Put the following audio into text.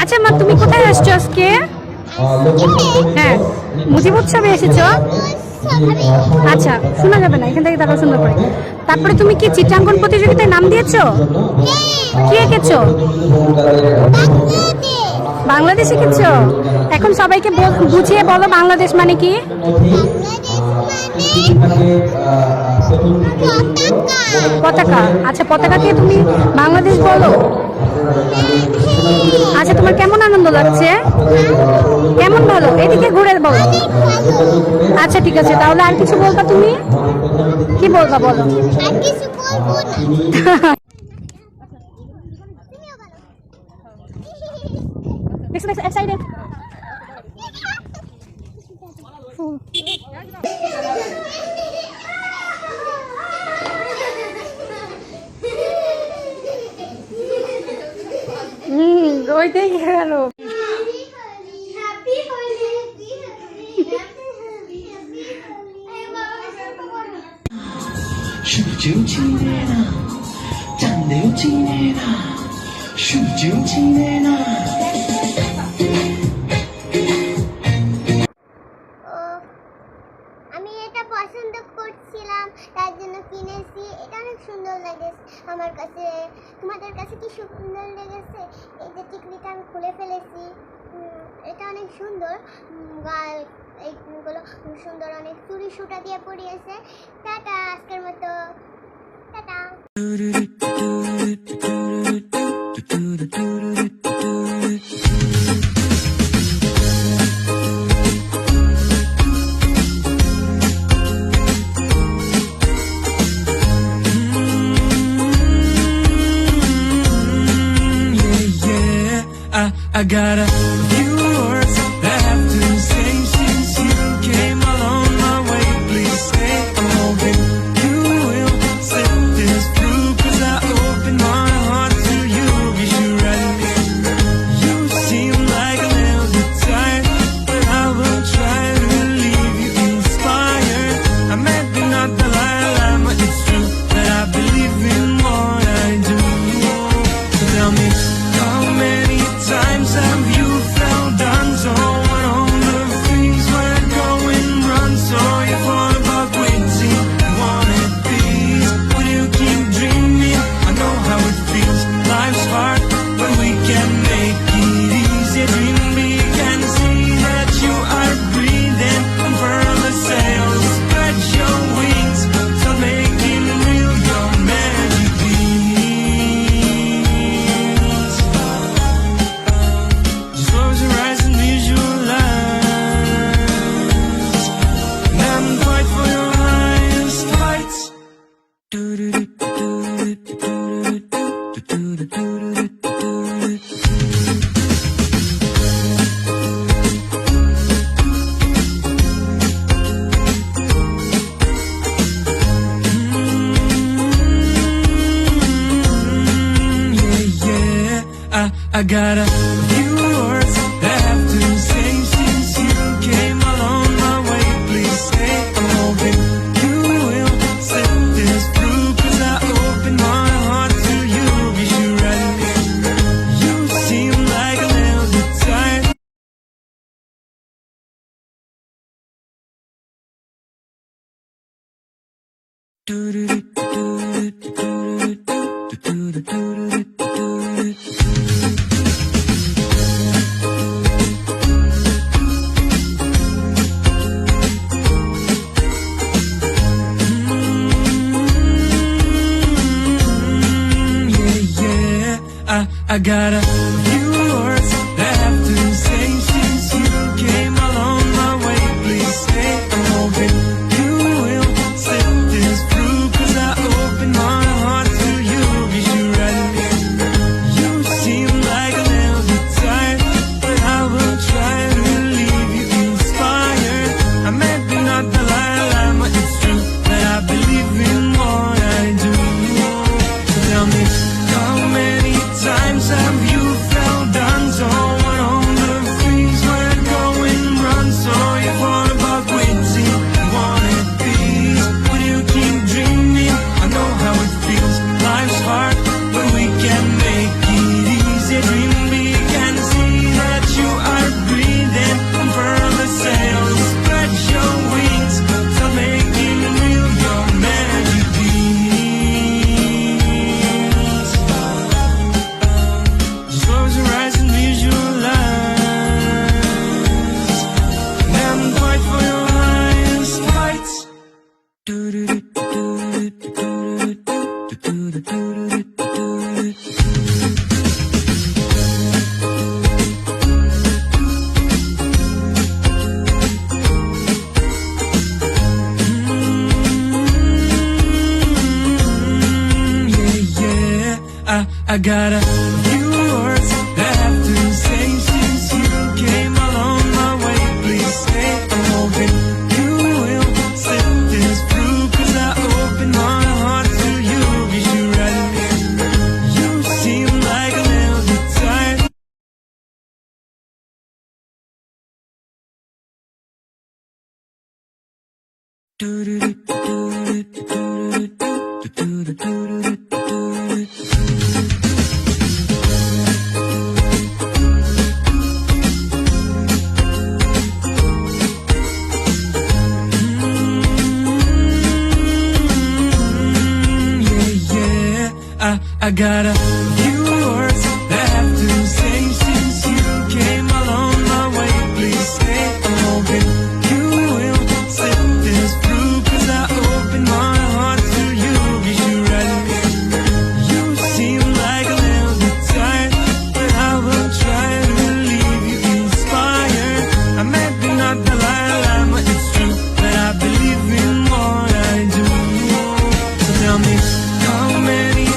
আচ্ছা মা, তুমি কোথায় আসছো আজকে? হ্যাঁ মুজিব উৎসবে এসেছ? আচ্ছা শোনা যাবে না, এখান থেকে তারপর সুন্দর করে। তারপরে তুমি কি চিত্রাঙ্কন প্রতিযোগিতায় নাম দিয়েছ? কি এঁকেছো? বাংলাদেশ এঁকেছো? এখন সবাইকে বুঝিয়ে বলো বাংলাদেশ মানে কি? পতাকা। আচ্ছা পতাকাকে তুমি বাংলাদেশ বলো। আচ্ছা তোমার কেমন আনন্দ লাগছে? কেমন ভালো? এদিকে ঘুরে বলো। আচ্ছা ঠিক আছে, তাহলে আর কিছু বলবা তুমি? কি বলবা বলো? কিছু ওই দেখে গেল happy Holi happy Holi happy Holi এই বাবা সব বলো সূর্য চিনে না চাঁদেও চিনে না সূর্য চিনে না। সুন্দর লেগেছে। এই যে টিকলিটা আমি খুলে ফেলেছি। এটা অনেক সুন্দর। গাল এইগুলো সুন্দর অনেক চুরি সুটা দিয়ে পরিয়েছে টাটা, আজকের মতো। Tata. I gotta I, got a few words that I have to say since you came along my way. Please stay. Hoping you will set this through. Cause I open my heart to you. Be sure I You seem like a little tired. yeah, I gotta Mm, I gotta Mm, I gotta